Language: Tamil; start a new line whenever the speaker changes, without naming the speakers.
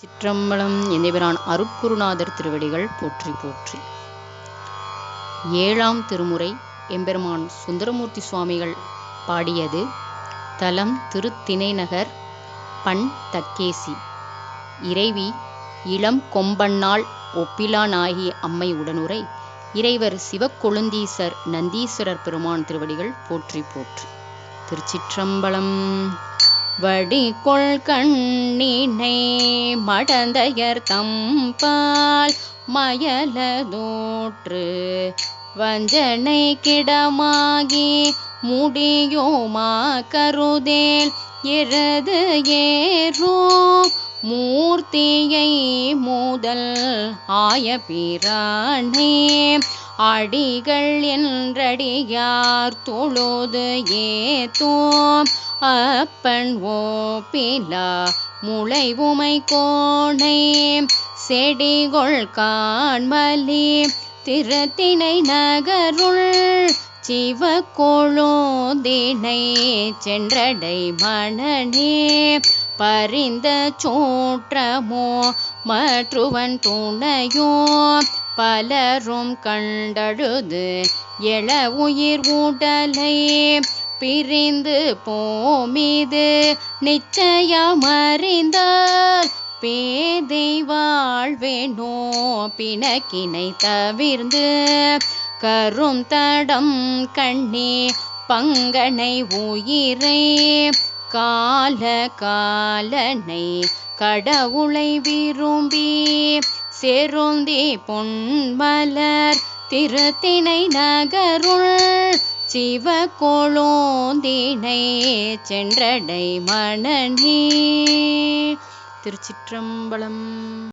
சிற்றம்பலம் எந்தபிரான் அருட்குருநாதர் திருவடிகள் போற்றி போற்றி. ஏழாம் திருமுறை எம்பெருமான் சுந்தரமூர்த்தி சுவாமிகள் பாடியது தலம் திருத்திணைநகர் பண் தக்கேசி. இறைவி இளம் கொம்பன்னாள் ஒப்பிலானாகி அம்மை உடனுரை இறைவர் சிவக்கொழுந்தீசர் நந்தீஸ்வரர் பெருமான் திருவடிகள் போற்றி போற்றி. திருச்சிற்றம்பலம் வடிகொள் கண்ணினை மடந்தையர் தம்பால் மயலதோற்று வஞ்சனை கிடமாகி முடியோமா கருதேல்? இறது ஏறோ மூர்த்தியை மூதல் ஆய பிரானே. அடிகள் என்றடியார் தொழுது ஏத்தோம் அப்பன் ஓ ஓப்பிலா முளைவுமை கோணை செடிகொள் காண்மலி திருத்தினை நகருள். சிவ கொழுந்தினை சென்றடை மணனே. பரிந்த சோற்றமோ மற்றுவன் துணையோ பலரும் கண்டழுது எழ உயிர் உடலை பிரிந்து போமிது நிச்சயமறிந்தால் பேதை வாழ்வேனோ பிணக்கினை தவிர்ந்து கரும் தடம் கண்ணே பங்கனை உயிரை. கால காலனை கடவுளை விரும்பி செருந்தி பொன்மலர் திருத்தினை நகருள் சிவகோளோந்தினை சென்றடை மணனே திருச்சிற்றம்பலம்.